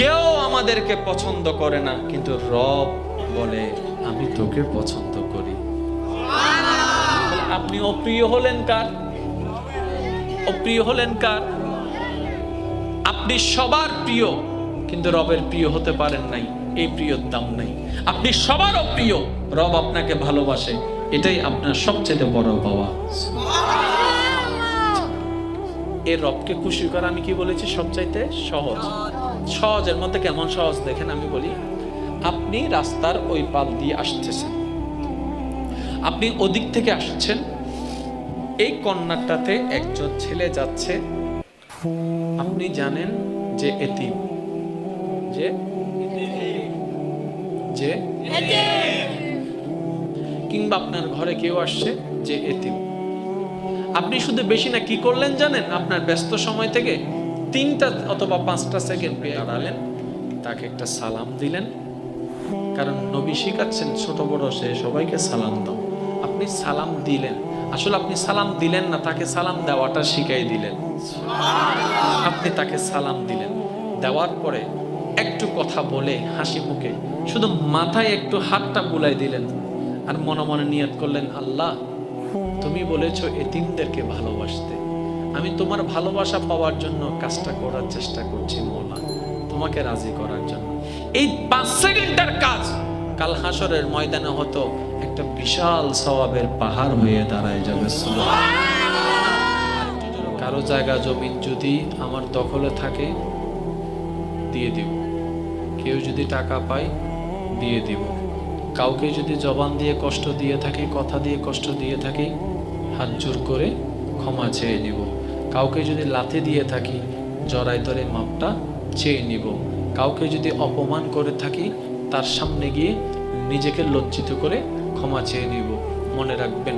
কেউ আমাদেরকে পছন্দ করে না, কিন্তু রব বলে, আমি তোকে পছন্দ করি। আপনি অপ্রিয় হলেন কার? অপ্রিয় হলেন কার? আপনি সবার প্রিয়, কিন্তু রবের প্রিয় হতে পারেন নাই, এই প্রিয়র দাম নাই। আপনি সবার অপ্রিয়, রব আপনাকে ভালোবাসে, এটাই আপনার সবচেয়ে বড় পাওয়া। এই রবকে খুশি করা আমি কি বলেছি সবচাইতে সহজ? সহজের মধ্যে কেমন সহজ? দেখেন আমি বলি আপনি রাস্তার ওই পাল দিয়ে আসতেছেন। আপনি ওদিক থেকে আসছেন এই কন্যাটাতে একজন ছেলে যাচ্ছে। আপনি জানেন যে এতিম। যে? যে? কিংবা আপনার ঘরে কেউ আসছে যে এতিম। আপনি শুধু বেশি না কি করলেন জানেন? আপনার ব্যস্ত সময় থেকে তিনটা অথবা পাঁচটা সেকেন্ড পেয়ে দাঁড়ালেন, তাকে একটা সালাম দিলেন। কারণ নবী শিখাচ্ছেন, ছোট, বড়, সে সবাইকে সালাম দাও। আপনি সালাম দিলেন। আসলে আপনি সালাম দিলেন না, তাকে সালাম দেওয়াটা শিখাই দিলেন। আপনি তাকে সালাম দিলেন। দেওয়ার পরে একটু কথা বলে হাসি মুখে শুধু মাথায় একটু হাতটা বুলাই দিলেন। আর মনে মনে নিয়ত করলেন, আল্লাহ তুমি বলেছ এতিমদেরকে ভালোবাসতে। আমি তোমার ভালোবাসা পাওয়ার জন্য কাজটা করার চেষ্টা করছি, মৌলা। তোমাকে রাজি করার জন্য। এই পাঁচ সেকেন্ডের কাজ! কাল হাসরের ময়দানে হতো একটা বিশাল সওয়াবের পাহাড় হয়ে দাঁড়ায় যাবে কারও জায়গা, জমিন যদি আমার দখলে থাকে, দিয়ে দিব। কেউ যদি টাকা পায়, দিয়ে দিব। কাউকে যদি জবান দিয়ে কষ্ট দিয়ে থাকি, কথা দিয়ে কষ্ট দিয়ে থাকি, হাত জোর করে ক্ষমা চেয়ে নিব। কাউকে যদি লাথি দিয়ে থাকি জড়াই তরে মাপটা চেয়ে নিব। কাউকে যদি অপমান করে থাকি, তার সামনে গিয়ে নিজেকে লজ্জিত করে ক্ষমা চেয়ে নিব। মনে রাখবেন,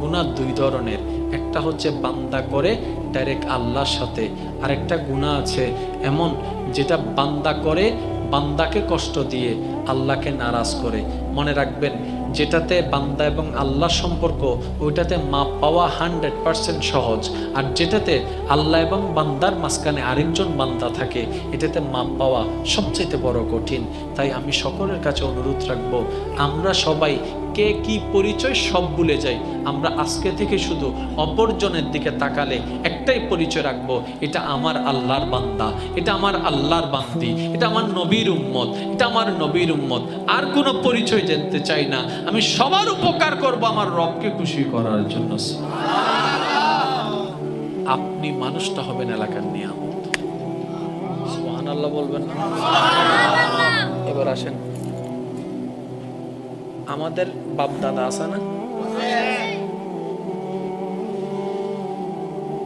গুণা দুই ধরনের। একটা হচ্ছে বান্দা করে ডাইরেক্ট আল্লাহর সাথে। আরেকটা গুণা আছে এমন, যেটা বান্দা করে বান্দাকে কষ্ট দিয়ে আল্লাহকে নারাজ করে। মনে রাখবেন, যেটাতে বান্দা এবং আল্লাহ সম্পর্ক, ওইটাতে মাপ পাওয়া হান্ড্রেড পারসেন্ট সহজ। আর যেটাতে আল্লাহ এবং বান্দার মাঝখানে আরেকজন বান্দা থাকে, এটাতে মাপ পাওয়া সবচেয়ে বড় কঠিন। তাই আমি সকলের কাছে অনুরোধ রাখব, আমরা সবাই কে কি পরিচয় সব ভুলে যাই। আমরা আজকে থেকে শুধু অপরজনের দিকে তাকালে একটাই পরিচয় রাখব এটা আমার আল্লাহর বান্দা এটা আমার আল্লাহর বান্দি এটা আমার নবীর উম্মত এটা আমার নবীর উম্মত। আর কোনো পরিচয় জানতে চাই না। আমি সবার উপকার করব আমার রবকে খুশি করার জন্য। আপনি মানুষটা হবেন এলাকার নিয়ামত। সুবহান আল্লাহ বলবেন না? এবার আসেন। আমাদের বাপ দাদা আছে না?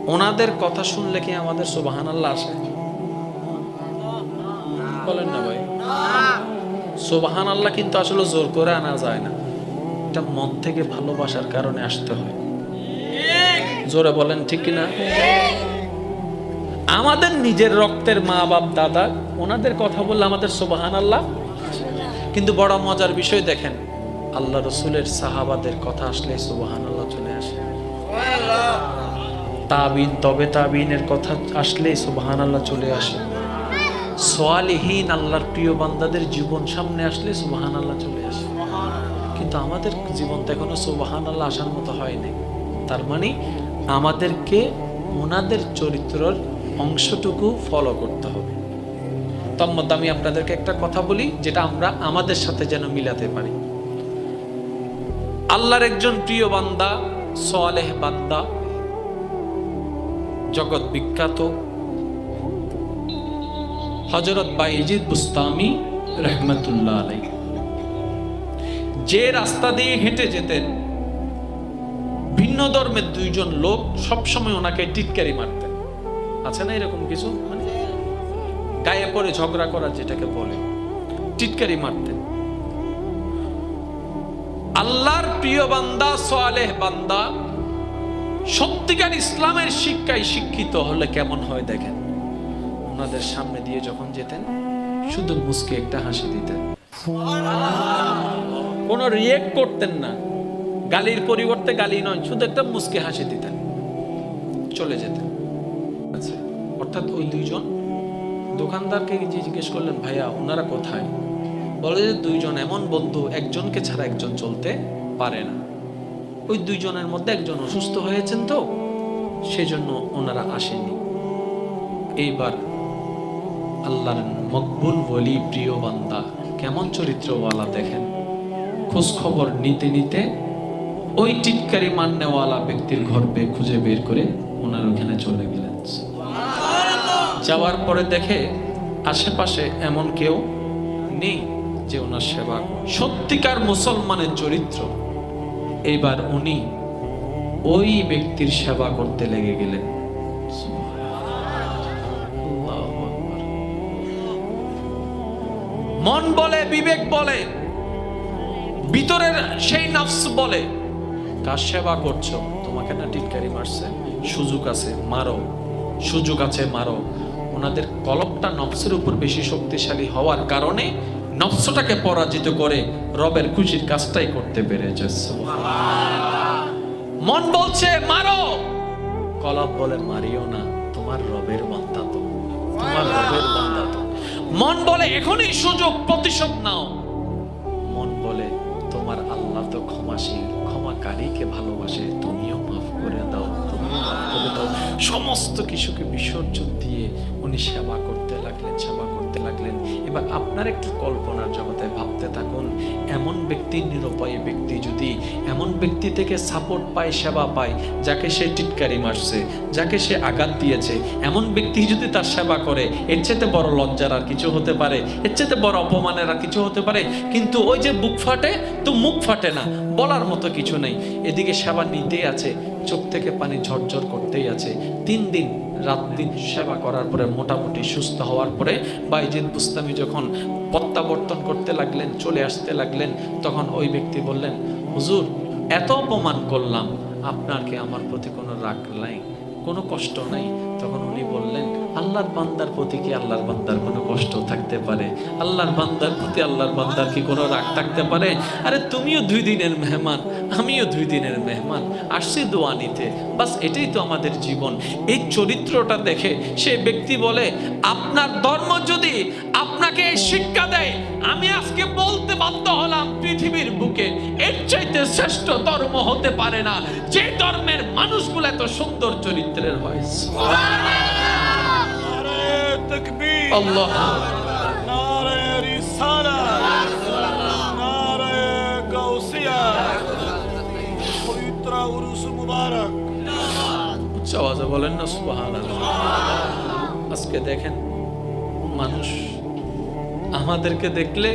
ওনাদের কথা শুনলে কি আমাদের সুবাহান আল্লাহ আসে? বলেন না ভাই। সুবাহান আল্লাহ কিন্তু আসলে জোর করে আনা যায় না। এটা মন থেকে ভালোবাসার কারণে আসতে হয়। জোরে বলেন, ঠিক কিনা? আমাদের নিজের রক্তের মা বাপ দাদা, ওনাদের কথা বললে আমাদের সুবাহান আল্লাহ কিন্তু বড় মজার বিষয় দেখেন আল্লাহ রসুলের সাহাবাদের কথা আসলে সুবাহান আল্লাহ চলে আসে। তাবিন, তবে তাবিনের কথা আসলে সুবাহান আল্লাহ চলে আসে। সোয়ালিহীন আল্লাহর প্রিয় বান্দাদের জীবন সামনে আসলে সুবাহান আল্লাহ চলে আসে। কিন্তু আমাদের জীবন তো এখনও সুবাহান আল্লাহ আসার মতো হয়নি তার মানে আমাদেরকে ওনাদের চরিত্রর অংশটুকু ফলো করতে হবে। তন্মধ্যে আমি আপনাদেরকে একটা কথা বলি, যেটা আমরা আমাদের সাথে যেন মিলাতে পারি। আল্লাহর একজন প্রিয় বান্দা সোয়ালেহ বান্দা, জগৎ বিখ্যাত হজরত বাইজিদ বুস্তামি রহমতুল্লাহ আলাই যে রাস্তা দিয়ে হেঁটে যেতেন, ভিন্ন ধর্মের দুইজন লোক সবসময় ওনাকে টিটকারি মারতেন। আছে না এরকম কিছু? মানে গায়ে পড়ে ঝগড়া করা যেটাকে বলে, টিটকারি মারতেন। আল্লাহর প্রিয় বান্দা সোয়ালেহ বান্দা, সত্যিকার ইসলামের শিক্ষায় শিক্ষিত হলে কেমন হয় দেখেন? ওনাদের সামনে দিয়ে যখন যেতেন, শুধু মুসকে একটা হাসি দিতেন। কোন রিয়েক্ট করতেন না। গালির পরিবর্তে গালি নয়, শুধু একটা মুসকে হাসি দিতেন। চলে যেতেন। আচ্ছা অর্থাৎ ওই দুইজন দোকানদারকে জিজ্ঞেস করলেন, ভাইয়া, ওনারা কোথায়? বলে যে দুইজন এমন বন্ধু, একজনকে ছাড়া একজন চলতে পারে না। ওই দুইজনের মধ্যে একজন অসুস্থ হয়েছেন তো, সেজন্য ওনারা আসেনি এইবার আল্লাহর মকবুল বলি, প্রিয় বান্দা, কেমন চরিত্রওয়ালা দেখেন। খোঁজ খবর নিতে নিতে ওই টিটকারি মান্যওয়ালা ব্যক্তির ঘর বে- খুঁজে বের করে ওনার ওখানে চলে গেলেন। যাওয়ার পরে দেখে আশেপাশে এমন কেউ নেই। যে ওনার সেবা সত্যিকার মুসলমানের চরিত্র। এইবার উনি ওই ব্যক্তির সেবা করতে লেগে গেলেন। মন বলে, বিবেক বলে, ভিতরের সেই নফস বলে, কার সেবা করছ? তোমাকে না টিটকারি মারছে? সুযোগ আছে, মারো। সুযোগ আছে, মারো। ওনাদের কলকটা নফসের উপর বেশি শক্তিশালী হওয়ার কারণে নফসটাকে পরাজিত করে রবের খুশির কাজটাই করতে পেরেছে। মন বলছে, মারো! কলব বলে, মারিও না, তোমার রবের বান্দা তো, তোমার রবের বান্দা তো। মন বলে, এখনই সুযোগ, প্রতিশোধ নাও। মন বলে, তোমার আল্লাহ তো ক্ষমাশীল, ক্ষমাকারীকে ভালোবাসে তুমিও মাফ করে দাও। সমস্ত কিছুকে বিসর্জন দিয়ে উনি সেবা করতে লাগলেন, সেবা করতে লাগলেন। এবার আপনার একটু কল্পনার জগতে ভাবতে থাকুন, এমন ব্যক্তি, নিরুপায় ব্যক্তি যদি এমন ব্যক্তি থেকে সাপোর্ট পায়, সেবা পায়, যাকে সে টিটকারি মারছে, যাকে সে আঘাত দিয়েছে, এমন ব্যক্তি যদি তার সেবা করে, এর চেয়ে বড় লজ্জার আর কিছু হতে পারে, এর চেয়ে বড় অপমানের আর কিছু হতে পারে, কিন্তু ওই যে বুক ফাটে, তো মুখ ফাটে না, বলার মতো কিছু নেই। এদিকে সেবা নিতেই আছে চোখ থেকে পানি ঝরঝর করতেই আছে। তিন দিন, রাত দিন সেবা করার পরে, মোটামুটি সুস্থ হওয়ার পরে বাইজিদ বুস্তামি যখন প্রত্যাবর্তন করতে লাগলেন, চলে আসতে লাগলেন, তখন ওই ব্যক্তি বললেন, হুজুর, এত অপমান করলাম আপনার কি আমার প্রতি কোনো রাগ নাই। কোনো কষ্ট নাই। তখন উনি বললেন, আল্লাহর বান্দার প্রতি কি আল্লাহর বান্দার কোনো কষ্ট থাকতে পারে? আল্লাহর বান্দার প্রতি আল্লাহর বান্দার কি কোনো রাগ থাকতে পারে? আরে তুমিও দুই দিনের মেহমান, আমিও দুই দিনের মেহমান। আসছি দোয়া নিতে। বাস এটাই তো আমাদের জীবন। এই চরিত্রটা দেখে সে ব্যক্তি বলে, আপনার ধর্ম যদি আপনাকে শিক্ষা দেয়, আমি আজকে বলতে বাধ্য হলাম, পৃথিবীর বুকে এর চাইতে শ্রেষ্ঠ ধর্ম হতে পারে না। যে ধর্মের মানুষগুলো এত সুন্দর চরিত্রের হয়। বলেন না, সুবহানাল্লাহ। আজকে দেখেন, মানুষ আমাদেরকে দেখলে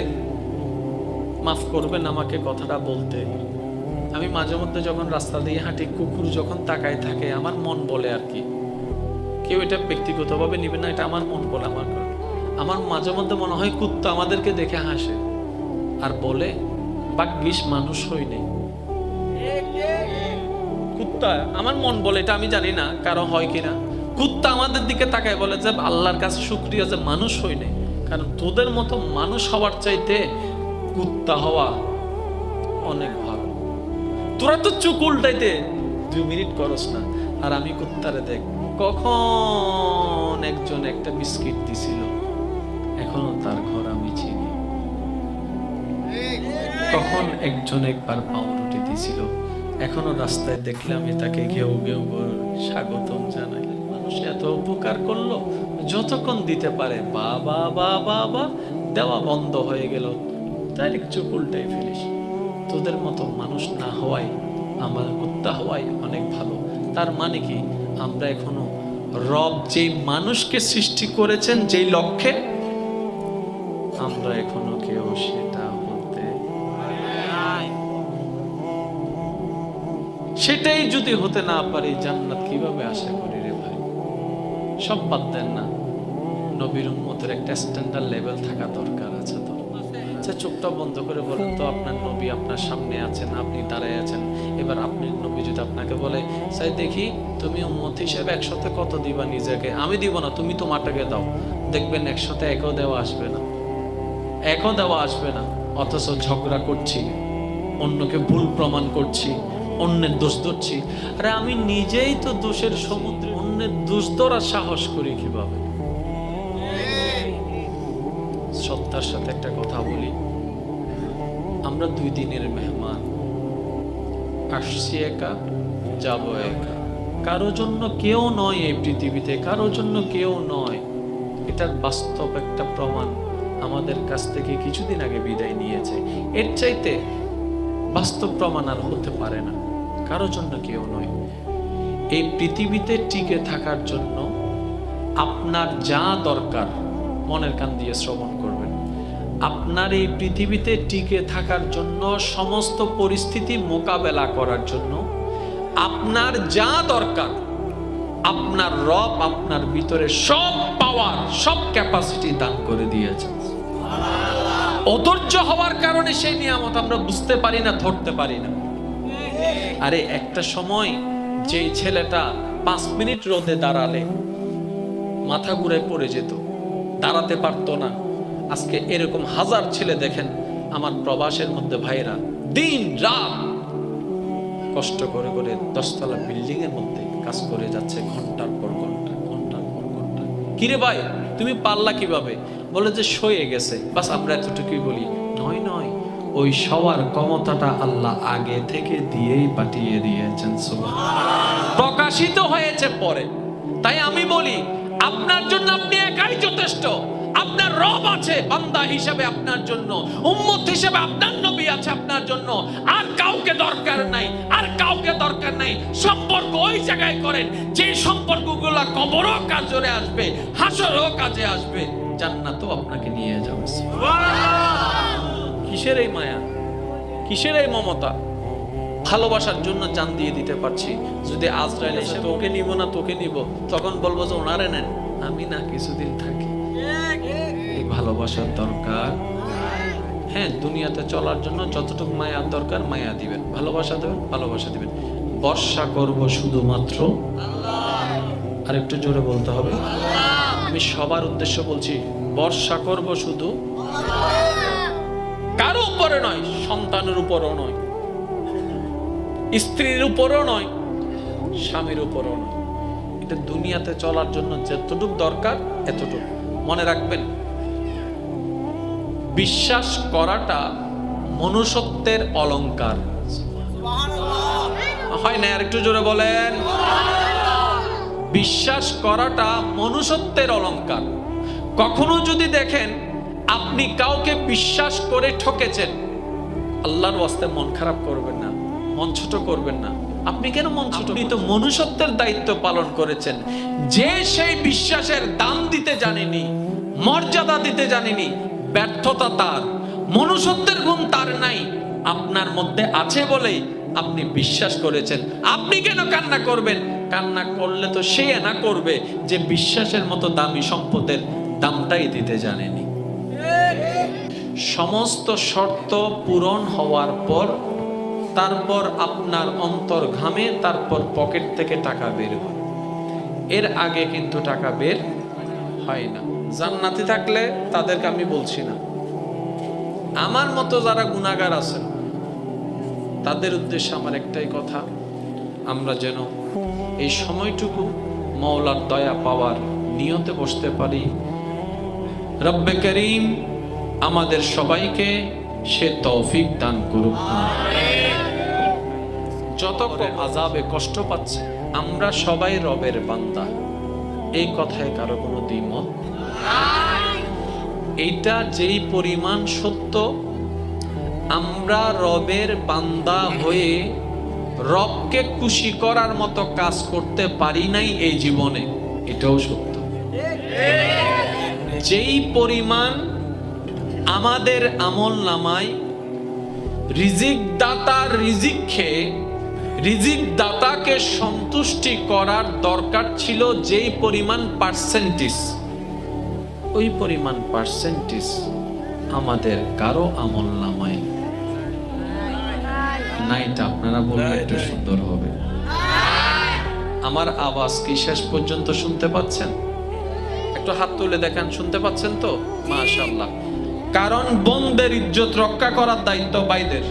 মাফ করবেন আমাকে কথাটা বলতে। আমি মাঝে মধ্যে যখন রাস্তা দিয়ে হাঁটি, কুকুর যখন তাকায় থাকে, আমার মন বলে আর কি। কেউ এটা ব্যক্তিগতভাবে নিবে না, এটা আমার মন বলে আমার আমার মাঝে মধ্যে মনে হয় কুত্তা আমাদেরকে দেখে হাসে আর বলে বাগ্যিস মানুষ হই নেই। কুত্তা, আমার মন বলে, এটা আমি জানি না কারও হয় কিনা কুত্তা আমাদের দিকে তাকায় বলে যে, আল্লাহর কাছে শুক্রিয়া যে মানুষ হই নাই। কারণ তোদের মতো মানুষ হওয়ার চাইতে কুত্তা হওয়া অনেক ভালো। তোরা তো চুক উল্টাইতে দুই মিনিট করস না, আর আমি কুত্তারে দেখ, কখন একজন একটা বিস্কিট দিছিল, এখনও তার ঘর আমি চিনি। তখন একজন একবার পাউরুটি দিছিল, এখনও রাস্তায় দেখলে আমি তাকে ঘেউ ঘেউ স্বাগতম জানাই। মানুষ এত উপকার করল, যতক্ষণ দিতে পারে, বাবা বাবা বা দেওয়া বন্ধ হয়ে গেল। ডাইরেক্ট চোখ উল্টাই ফেলিস। তোদের মতো মানুষ না হওয়াই, আমার কুত্তা হওয়াই অনেক ভালো। তার মানে কি? আমরা এখনও রব যেই মানুষকে সৃষ্টি করেছেন, যেই লক্ষ্যে, আমরা এখনও কেউ সেটা হতে সেটাই যদি হতে না পারি, জান্নাত কীভাবে আশা করি রে ভাই? সব বাদ দেন না। নবীর উম্মতের একটা স্ট্যান্ডার্ড লেভেল থাকা দরকার আছে আচ্ছা চোখটা বন্ধ করে বলেন তো, আপনার নবী আপনার সামনে আছেন, আপনি দাঁড়ায় আছেন। এবার আপনি নবী যদি আপনাকে বলে সাই দেখি, তুমি উম্মত হিসেবে একসাথে কত দিবা নিজেকে? আমি দিব না, তুমি তোমারটাকে দাও। দেখবেন একসাথে একও দেওয়া আসবে না। একও দেওয়া আসবে না। অথচ ঝগড়া করছি, অন্যকে ভুল প্রমাণ করছি, অন্যের দোষ ধরছি। আরে, আমি নিজেই তো দোষের সমুদ্রে, অন্যের দোষ ধরার সাহস করি কীভাবে? শ্রদ্ধার সাথে একটা কথা বলি। আমরা দুই দিনের মেহমান। আসছি একা, যাব একা। কারও জন্য কেউ নয় এই পৃথিবীতে, কারও জন্য কেউ নয়। এটার বাস্তব একটা প্রমাণ আমাদের কাছ থেকে কিছুদিন আগে বিদায় নিয়েছে। এর চাইতে বাস্তব প্রমাণ আর হতে পারে না। কারও জন্য কেউ নয়। এই পৃথিবীতে টিকে থাকার জন্য আপনার যা দরকার, মনের কান দিয়ে শ্রবণ করবেন আপনার এই পৃথিবীতে টিকে থাকার জন্য, সমস্ত পরিস্থিতি মোকাবেলা করার জন্য আপনার যা দরকার, আপনার রব আপনার ভিতরে সব পাওয়ার সব ক্যাপাসিটি দান করে দিয়েছে অধৈর্য হওয়ার কারণে সেই নিয়ামত আমরা বুঝতে পারি না, ধরতে পারি না। আরে, একটা সময় যেই ছেলেটা পাঁচ মিনিট রোদে দাঁড়ালে, মাথা ঘুরে পড়ে যেত, দাঁড়াতে পারতো না। আজকে এরকম হাজার ছেলে দেখেন, আমার প্রবাসের মধ্যে ভাইরা দিন রাত কষ্ট করে করে দশতলা বিল্ডিং এর মধ্যে কাজ করে যাচ্ছে ঘণ্টার পর ঘণ্টা, ঘণ্টার পর ঘণ্টা। কিরে ভাই, তুমি পারলা কীভাবে? বলে যে সয়ে গেছে। বাস আমরা এতটুকুই বলি, নয় নয়, ওই সবার ক্ষমতাটা আল্লাহ আগে থেকে দিয়েই পাঠিয়ে দিয়েছেন। প্রকাশিত হয়েছে পরে। তাই আমি বলি, আপনার জন্য আপনি একাই যথেষ্ট। আপনার রব আছে বান্দা হিসেবে আপনার জন্য, উম্মত হিসেবে আপনার নবী আছে আপনার জন্য। আর কাউকে দরকার নাই, আর কাউকে দরকার নাই। সম্পর্ক ওই জায়গায় করেন, যে সম্পর্কগুলো কবরও কাজে আসবে, হাসরও কাজে আসবে, জান্নাতও আপনাকে নিয়ে যাবে। কিসের এই মায়া? কিসের এই মমতা? ভালোবাসার জন্য জান দিয়ে দিতে পারছি। যদি আজরাইল এসে তোকে নিব না, তোকে নিব। তখন বলব যে ওনারে নেন। আমি না কিছুদিন থাকি। ভালোবাসার দরকার। হ্যাঁ দুনিয়াতে চলার জন্য যতটুকু মায়ার দরকার, মায়া দিবেন। ভালোবাসা দেবেন, ভালোবাসা দিবেন। বর্ষা করব শুধুমাত্র। আর একটু জোরে বলতে হবে। আমি সবার উদ্দেশ্য বলছি, বর্ষা করব শুধু। কারও উপরে নয়, সন্তানের উপরও নয়। স্ত্রীর উপরও নয়, স্বামীর উপরও নয়। এটা দুনিয়াতে চলার জন্য যতটুকু দরকার, এতটুকু। মনে রাখবেন বিশ্বাস করাটা মনুষ্যত্বের অলংকার হয় না আর একটু জোরে বলেন। বিশ্বাস করাটা মনুষ্যত্বের অলঙ্কার। কখনো যদি দেখেন আপনি কাউকে বিশ্বাস করে ঠকেছেন আল্লাহর ওয়াস্তে মন খারাপ করবেন না মন ছোট করবেন না। আপনি কেন মন ছোট আপনি তো মনুষ্যত্বের দায়িত্ব পালন করেছেন। যে সেই বিশ্বাসের দাম দিতে জানেনি মর্যাদা দিতে জানেনি ব্যর্থতা তার, মনুষ্যত্বের গুণ তার নাই। আপনার মধ্যে আছে বলেই আপনি বিশ্বাস করেছেন। আপনি কেন কান্না করবেন? কান্না করলে তো সে না করবে যে বিশ্বাসের মতো দামি সম্পদের দামটাই দিতে জানেনি। সমস্ত শর্ত পূরণ হওয়ার পর, তারপর আপনার অন্তর ঘামে, তারপর পকেট থেকে টাকা বের হয়। এর আগে কিন্তু টাকা বের হয় না। জান্নাতি থাকলে তাদেরকে আমি বলছি না। আমার মতো যারা গুণাগার আছেন, তাদের উদ্দেশ্যে আমার একটাই কথা, আমরা যেন এই সময়টুকু মৌলার দয়া পাওয়ার নিয়তে বসতে পারি। রব্বে করিম আমাদের সবাইকে সে তৌফিক দান করুক। যত আজাবে কষ্ট পাচ্ছে, আমরা সবাই রবের বান্দা। এই কথায় কারও কোনো দ্বিমত এইটা যেই পরিমাণ সত্য, আমরা রবের বান্দা হয়ে রবকে খুশি করার মতো কাজ করতে পারি নাই এই জীবনে, এটাও সত্য। যেই পরিমাণ আমাদের আমল নামায় রিজিক দাতার রিজিক খেয়ে রিজিক দাতাকে সন্তুষ্টি করার দরকার ছিল যেই পরিমাণ পার্সেন্টেজ। ওই পরিমাণ পার্সেন্টেজ আমাদের কারও আমল নামায় নাইটা আপনারা বললে একটু সুন্দর হবে। আমার আওয়াজ কি শেষ পর্যন্ত শুনতে পাচ্ছেন? একটু হাত তুলে দেখেন শুনতে পাচ্ছেন তো? মাশাআল্লাহ। কারণ বোনদের ইজ্জত রক্ষা করার দায়িত্ব বাইদের।